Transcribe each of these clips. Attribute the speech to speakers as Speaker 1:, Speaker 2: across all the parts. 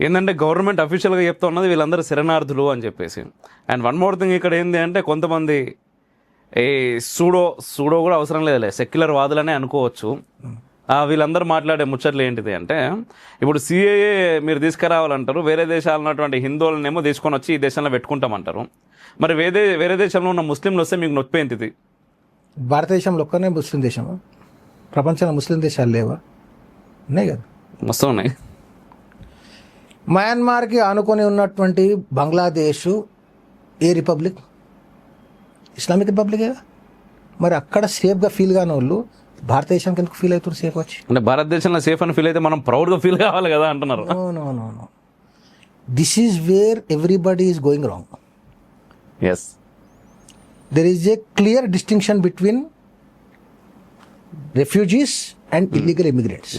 Speaker 1: ఏంటంటే గవర్నమెంట్ అఫీషియల్గా చెప్తా ఉన్నది వీళ్ళందరూ శరణార్థులు అని చెప్పేసి. అండ్ వన్ మోర్ థింగ్ ఇక్కడ ఏంది అంటే కొంతమంది ఏ సూడో సూడో కూడా అవసరం లేదులే సెక్యులర్ వాదులనే అనుకోవచ్చు. వీళ్ళందరూ మాట్లాడే ముచ్చట్లు ఏంటిది అంటే ఇప్పుడు సిఏఏ మీరు తీసుకురావాలంటారు వేరే దేశాలు ఉన్నటువంటి హిందువులనేమో తీసుకొని వచ్చి ఈ దేశంలో పెట్టుకుంటామంటారు. మరి వేరే వేరే దేశంలో ఉన్న ముస్లింలు వస్తే మీకు నొప్పి ఏంటిది?
Speaker 2: భారతదేశంలో ఒక్కనే ముస్లిం దేశమా? ప్రపంచంలో ముస్లిం దేశాలు లేవా? ఉన్నాయి కదా.
Speaker 1: మస్తు ఉన్నాయి
Speaker 2: మయన్మార్కి ఆనుకొని ఉన్నటువంటి బంగ్లాదేశ్ ఏ రిపబ్లిక్? ఇస్లామిక్ రిపబ్లికే మరి అక్కడ సేఫ్గా ఫీల్ కాని వాళ్ళు భారతదేశానికి ఎందుకు ఫీల్ అవుతారు సేఫ్ వచ్చి?
Speaker 1: అంటే భారతదేశంలో సేఫ్ అని ఫీల్ అయితే మనం ప్రౌడ్గా ఫీల్ కావాలి కదా అంటున్నారు.
Speaker 2: This is where everybody is going wrong
Speaker 1: yes
Speaker 2: there is a clear distinction between refugees and illegal immigrants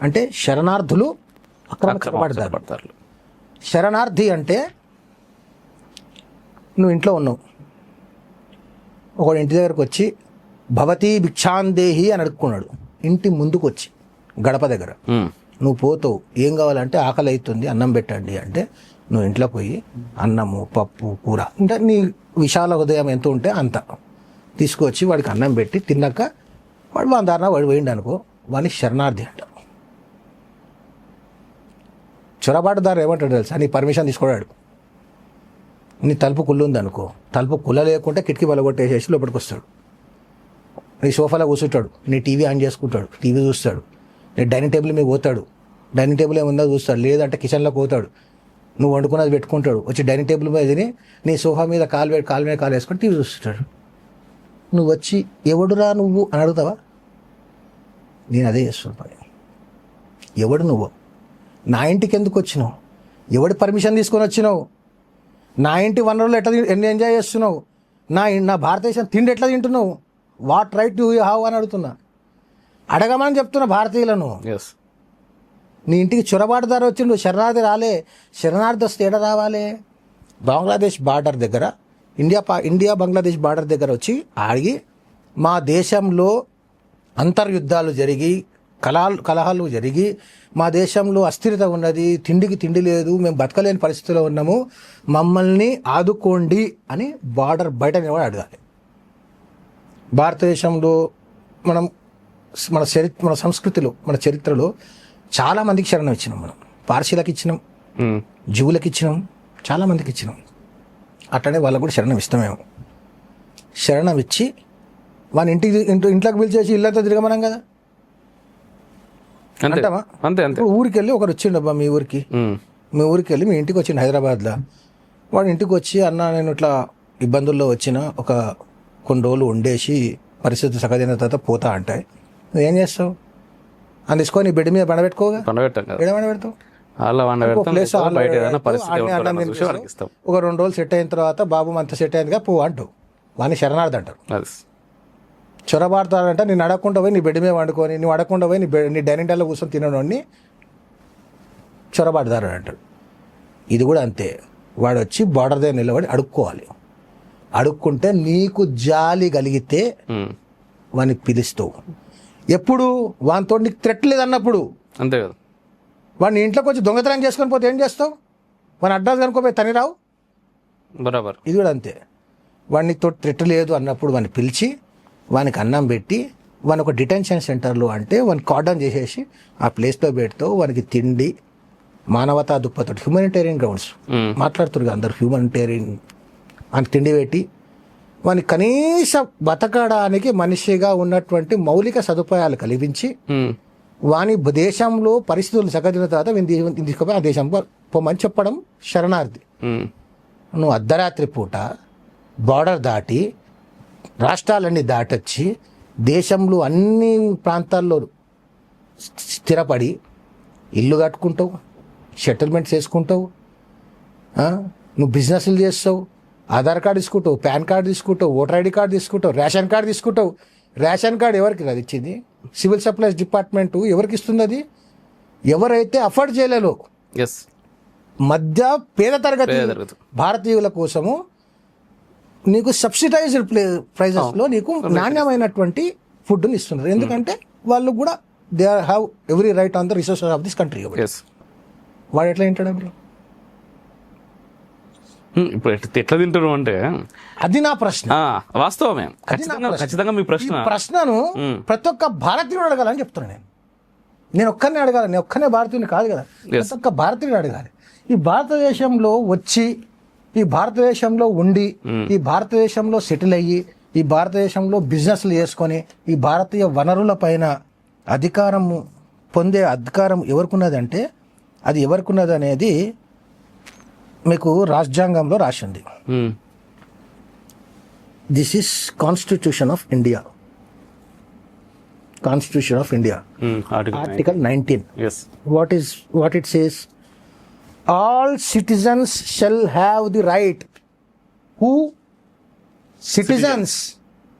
Speaker 2: అంటే శరణార్థులు అక్రమ శరణార్థి అంటే నువ్వు ఇంట్లో ఉన్నావు. ఒకడు ఇంటి దగ్గరకు వచ్చి భవతీ భిక్షాందేహి అని అడుక్కున్నాడు. ఇంటి ముందుకు వచ్చి గడప దగ్గర. నువ్వు పోతావు ఏం కావాలంటే ఆకలి అవుతుంది అన్నం పెట్టండి అంటే నువ్వు ఇంట్లో పోయి అన్నము పప్పు కూర అంటే నీ విశాల హృదయం ఎంత ఉంటే అంత. తీసుకొచ్చి వాడికి అన్నం పెట్టి తిన్నాక వాడు మన దారిన వాడు పోయిండు అనుకో వాడిని శరణార్థి అంట. చొరబాటుదారు ఏమంటాడు తెలుసా? నీ పర్మిషన్ తీసుకున్నాడు నీ తలుపు కుళ్ళు ఉంది అనుకో తలుపు కుల్ల లేకుంటే కిటికీ బలగొట్టేసేసి లోపలికి వస్తాడు నీ సోఫాలో కూర్చుంటాడు. నీ టీవీ ఆన్ చేసుకుంటాడు. టీవీ చూస్తాడు. నీ డైనింగ్ టేబుల్ మీద పోతాడు. డైనింగ్ టేబుల్ ఏముందో చూస్తాడు. లేదంటే కిచెన్లోకి పోతాడు. నువ్వు వండుకున్నది పెట్టుకుంటాడు. వచ్చి డైనింగ్ టేబుల్ మీద తిని నీ సోఫా మీద కాలు పెట్టి కాలు మీద కాలు వేసుకొని టీవీ చూస్తుంటాడు. నువ్వు వచ్చి ఎవడురా నువ్వు అని అడుగుతావా? నేను అదే చేస్తున్నాను ఎవడు నువ్వు? నా ఇంటికి ఎందుకు వచ్చినావు? ఎవడి పర్మిషన్ తీసుకొని వచ్చినావు? నా ఇంటి వనరులు ఎట్లా ఎన్ని ఎంజాయ్ చేస్తున్నావు? నా నా భారతదేశం తిండి ఎట్లా తింటున్నావు? వాట్ రైట్ యూ హావ్ అని అడుగుతున్నా. అడగమని చెప్తున్నా భారతీయులను.
Speaker 1: ఎస్
Speaker 2: నీ ఇంటికి చొరబాటుదారు వచ్చిండు శరణార్థి రాలే. శరణార్థి వస్తే ఎడ రావాలి? బంగ్లాదేశ్ బార్డర్ దగ్గర ఇండియా పా ఇండియా బంగ్లాదేశ్ బార్డర్ దగ్గర వచ్చి ఆగి మా దేశంలో అంతర్యుద్ధాలు జరిగి కలాలు కలహాలు జరిగి మా దేశంలో అస్థిరత ఉన్నది తిండికి తిండి లేదు మేము బతకలేని పరిస్థితిలో ఉన్నాము మమ్మల్ని ఆదుకోండి అని బార్డర్ బయట నిలబడి అడగాలి. భారతదేశంలో మనం మన చరిత్ర మన సంస్కృతిలో మన చరిత్రలో చాలా మందికి శరణం ఇచ్చినాం మనం. పార్సీలకు ఇచ్చినాం జీవులకు ఇచ్చినాం చాలా మందికి ఇచ్చినాం. అట్లనే వాళ్ళకు కూడా శరణం ఇస్తామేమో. శరణం ఇచ్చి వాని ఇంటికి ఇంట్లో ఇంట్లోకి పిలిచేసి ఇల్లంతా తిరగమనం కదా.
Speaker 1: అంతే
Speaker 2: అంటావా?
Speaker 1: అంతే అంతే.
Speaker 2: ఊరికి వెళ్ళి ఒకరు వచ్చిండబ్బా మీ ఊరికి. మీ ఊరికి వెళ్ళి మీ ఇంటికి వచ్చిండు హైదరాబాద్లో. వాడు ఇంటికి వచ్చి అన్న నేను ఇట్లా ఇబ్బందుల్లో వచ్చిన ఒక కొన్ని రోజులు ఉండేసి పరిస్థితి సగదిన తర్వాత పోతా అంటే. నువ్వు ఏం చేస్తావు? అని తీసుకొని బెడ్ మీద
Speaker 1: వండ
Speaker 2: ఒక రెండు రోజులు సెట్ అయిన తర్వాత బాబు అంత సెట్ అయిందిగా పో అంటావు. వాడిని శరణార్థి అంటారు. చొరబాడతాడంటే నేను అడగకుండా పోయి నీ బెడ్ మీద వండుకొని నువ్వు అడగకుండా పోయి నీ బెడ్ నీ డైనింగ్ టేబుల్లో కూర్చొని తినడాన్ని చొరబాటుదారు అంటాడు. ఇది కూడా అంతే. వాడు వచ్చి బార్డర్ దగ్గర నిలబడి అడుక్కోవాలి. అడుక్కుంటే నీకు జాలి కలిగితే. వాడిని పిలుస్తావు. ఎప్పుడు? వానితో నీకు థ్రెట్ లేదన్నప్పుడు.
Speaker 1: అంతే కదా.
Speaker 2: వాడిని ఇంట్లోకి వచ్చి దొంగతనం చేసుకొని పోతే ఏం చేస్తావు? వాని అడ్రస్ కనుకోపోయి తని రావు
Speaker 1: బరాబర్.
Speaker 2: ఇది కూడా అంతే. వాడిని తో థ్రెట్ లేదు అన్నప్పుడు వాడిని పిలిచి వానికి అన్నం పెట్టి వాని ఒక డిటెన్షన్ సెంటర్లో అంటే వాని కార్డన్ చేసేసి ఆ ప్లేస్లో పెడతావు వానికి తిండి మానవతా దుప్పతో హ్యూమనిటేరియన్ గ్రౌండ్స్. మాట్లాడుతున్నారు అందరు హ్యూమనిటేరియన్ అని తిండి పెట్టి వాని కనీస బతకడానికి మనిషిగా ఉన్నటువంటి మౌలిక సదుపాయాలు కల్పించి
Speaker 1: ఉమ్.
Speaker 2: వాని దేశంలో పరిస్థితులు సగదిన తర్వాత తీసుకుపోయి ఆ దేశం పొమ్మని చెప్పడం శరణార్థి. నువ్వు అర్ధరాత్రి పూట బార్డర్ దాటి రాష్ట్రాలన్నీ దాటొచ్చి దేశంలో అన్ని ప్రాంతాల్లో స్థిరపడి ఇల్లు కట్టుకుంటావు సెటిల్మెంట్ చేసుకుంటావు? నువ్వు బిజినెస్లు చేస్తావు ఆధార్ కార్డు తీసుకుంటావు పాన్ కార్డు తీసుకుంటావు ఓటర్ ఐడి కార్డు తీసుకుంటావు రేషన్ కార్డు తీసుకుంటావు రేషన్ కార్డు ఎవరికి అది ఇచ్చింది సివిల్ సప్లైస్ డిపార్ట్మెంటు ఎవరికి ఇస్తుంది అది ఎవరైతే అఫోర్డ్ చేయలేరు
Speaker 1: ఎస్
Speaker 2: మధ్య పేద తరగతి. భారతీయుల కోసము నీకు సబ్సిడైజ్డ్ ప్లే ప్రైజెస్లో నీకు నాణ్యమైనటువంటి ఫుడ్ని ఇస్తున్నారు. ఎందుకంటే వాళ్ళు కూడా they are have every right on the resources of this country వాడు ఎట్లా తింటాడు బ్రో?
Speaker 1: హ్మ్, ఇప్పుడు ఎట్- ఎట్లా తింటారు అంటే?
Speaker 2: అది నా ప్రశ్న.
Speaker 1: వాస్తవమే. ఖచ్చితంగా మీ ప్రశ్న.
Speaker 2: ప్రశ్నను
Speaker 1: మ్మ్.
Speaker 2: ప్రతి ఒక్క భారతీయుడు అడగాలని చెప్తున్నా నేను. నేను ఒక్కరిని అడగాలి. నేను ఒక్కనే భారతీయుని కాదు కదా. ప్రతి ఒక్క భారతీయుడు అడగాలి. ఈ భారతదేశంలో వచ్చి ఈ భారతదేశంలో ఉండి ఈ భారతదేశంలో సెటిల్ అయ్యి ఈ భారతదేశంలో బిజినెస్లు చేసుకొని ఈ భారతీయ వనరుల పైన అధికారం పొందే అధికారం ఎవరికున్నదంటే అది ఎవరికున్నది అనేది మీకు రాజ్యాంగంలో రాసింది. This is constitution of India constitution of India
Speaker 1: article
Speaker 2: nineteen
Speaker 1: yes
Speaker 2: what is what it all citizens shall have the
Speaker 1: right
Speaker 2: who citizens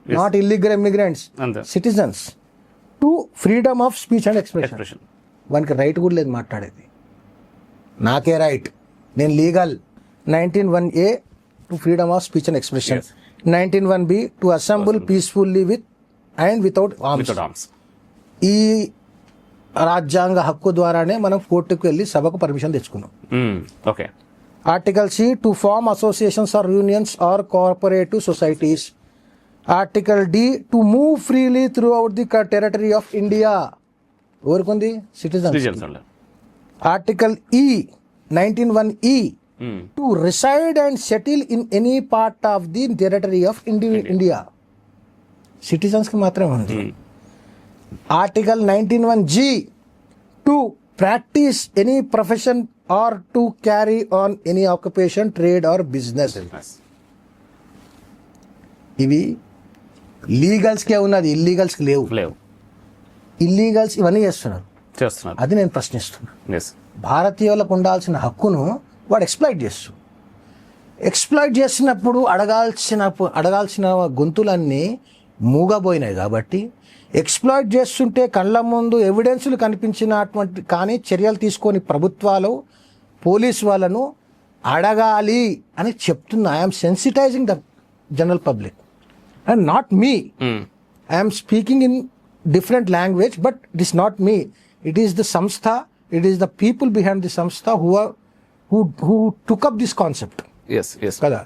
Speaker 2: not
Speaker 1: illegal
Speaker 2: immigrants citizens to freedom of speech and
Speaker 1: expression
Speaker 2: వానికి right కూడా లేదు మాట్లాడేది. నాకే right నేను legal nineteen one A to freedom of speech and expression nineteen one B to assemble peacefully with and without arms ఈ రాజ్యాంగ హక్కు ద్వారానే మనం కోర్టుకు వెళ్ళి సభకు పర్మిషన్ తెచ్చుకున్నాం.
Speaker 1: Okay.
Speaker 2: Article C to form associations or unions or cooperative societies article D to move freely throughout the territory of India ఎవరికుంది citizen article E nineteen one E to reside and settle in any part of the territory of India సిటిజన్స్కి మాత్రమే ఉంది. Article nineteen one G to practise any profession or to carry on any occupation trade or business
Speaker 1: business.
Speaker 2: ఇవి లీగల్స్కే ఉన్నది ఇల్లీగల్స్కి లేవు.
Speaker 1: లేవు.
Speaker 2: Illegals ఇవన్నీ చేస్తున్నారు.
Speaker 1: చేస్తున్నారు.
Speaker 2: అది నేను ప్రశ్నిస్తున్నాను భారతీయులకు ఉండాల్సిన హక్కును వాడు ఎక్స్ప్లాయిట్ చేస్తూ. ఎక్స్ప్లాయిట్ చేసినప్పుడు అడగాల్సిన అడగాల్సిన గొంతులన్నీ మూగబోయినాయి కాబట్టి ఎక్స్ప్లాయిట్ చేస్తుంటే కళ్ళ ముందు ఎవిడెన్స్లు కనిపించినటువంటి కానీ చర్యలు తీసుకొని ప్రభుత్వాలు పోలీస్ వాళ్ళను అడగాలి అని చెప్తున్నా. I'm sensitising the general public and not me in different language, but it is not me. It is the samstha. It is the people behind the samstha who are who who took up this concept.
Speaker 1: Yes yes
Speaker 2: కదా?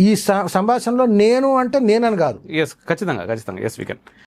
Speaker 2: ఈ సంభాషణలో నేను అంటే నేనని కాదు.
Speaker 1: ఖచ్చితంగా ఖచ్చితంగా. Yes we can